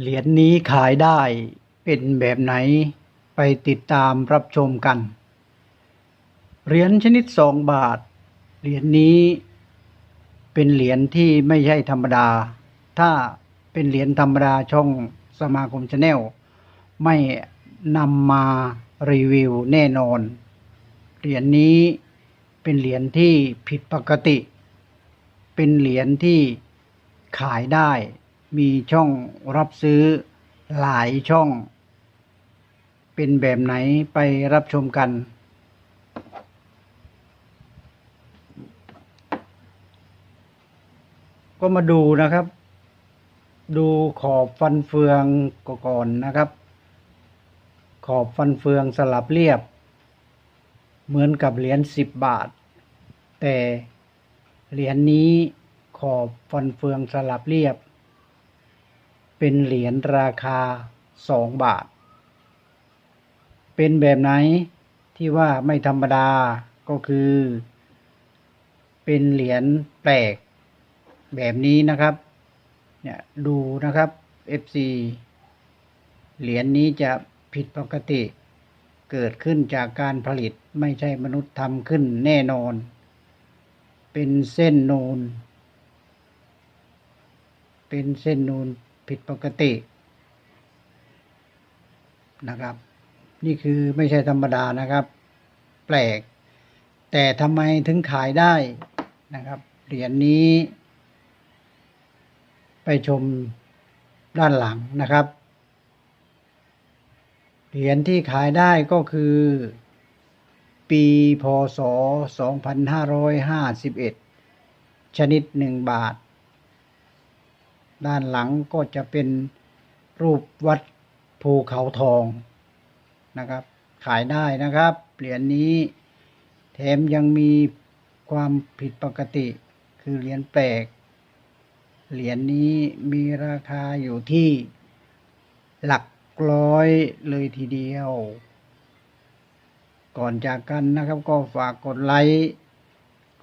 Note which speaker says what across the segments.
Speaker 1: เหรียญนี้ขายได้เป็นแบบไหนไปติดตามรับชมกัน เหรียญชนิดสองบาท เหรียญนี้เป็นเหรียญที่ไม่ใช่ธรรมดา ถ้าเป็นเหรียญธรรมดาช่องสมาคมชาแนลไม่นำมารีวิวแน่นอน เหรียญนี้เป็นเหรียญที่ผิดปกติ เป็นเหรียญที่ขายได้ มีช่องรับซื้อหลายช่อง เป็นแบบไหนไปรับชมกัน ก็มาดูนะครับ ดูขอบฟันเฟืองก่อนนะครับ ขอบฟันเฟืองสลับเรียบ เหมือนกับเหรียญสิบบาท แต่เหรียญนี้ขอบฟันเฟืองสลับเรียบ เป็นเหรียญราคาสองบาท เป็นแบบไหนที่ว่าไม่ธรรมดาก็คือ เป็นเหรียญแปลกแบบนี้นะครับเนี่ยดูนะครับ FC เหรียญนี้จะผิดปกติ เกิดขึ้นจากการผลิตไม่ใช่มนุษย์ทำขึ้นแน่นอน เป็นเส้นนูน เป็นเส้นนูน ผิดปกตินะครับ นี่คือไม่ใช่ธรรมดานะครับ แปลก แต่ทำไมถึงขายได้นะครับ เหรียญนี้ ไปชมด้านหลังนะครับ เหรียญที่ขายได้ก็คือ ปีพศ 2551 ชนิดหนึ่งบาท ด้านหลังก็จะเป็นรูปวัดภูเขาทองนะครับ ขายได้นะครับเหรียญนี้แถมยังมีความผิดปกติ คือเหรียญแปลก เหรียญนี้มีราคาอยู่ที่หลักร้อยเลยทีเดียว ก่อนจากกันนะครับ ก็ฝากกดไลค์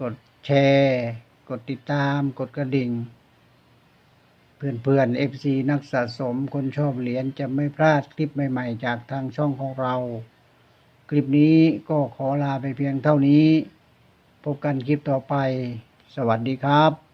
Speaker 1: กดแชร์ กดติดตาม กดกระดิ่ง เพื่อนๆ FC นักสะสมคนชอบเหรียญจะไม่พลาดคลิปใหม่ ๆ จากทางช่องของเรา คลิปนี้ก็ขอลาไปเพียงเท่านี้ พบกันคลิปต่อไป สวัสดีครับ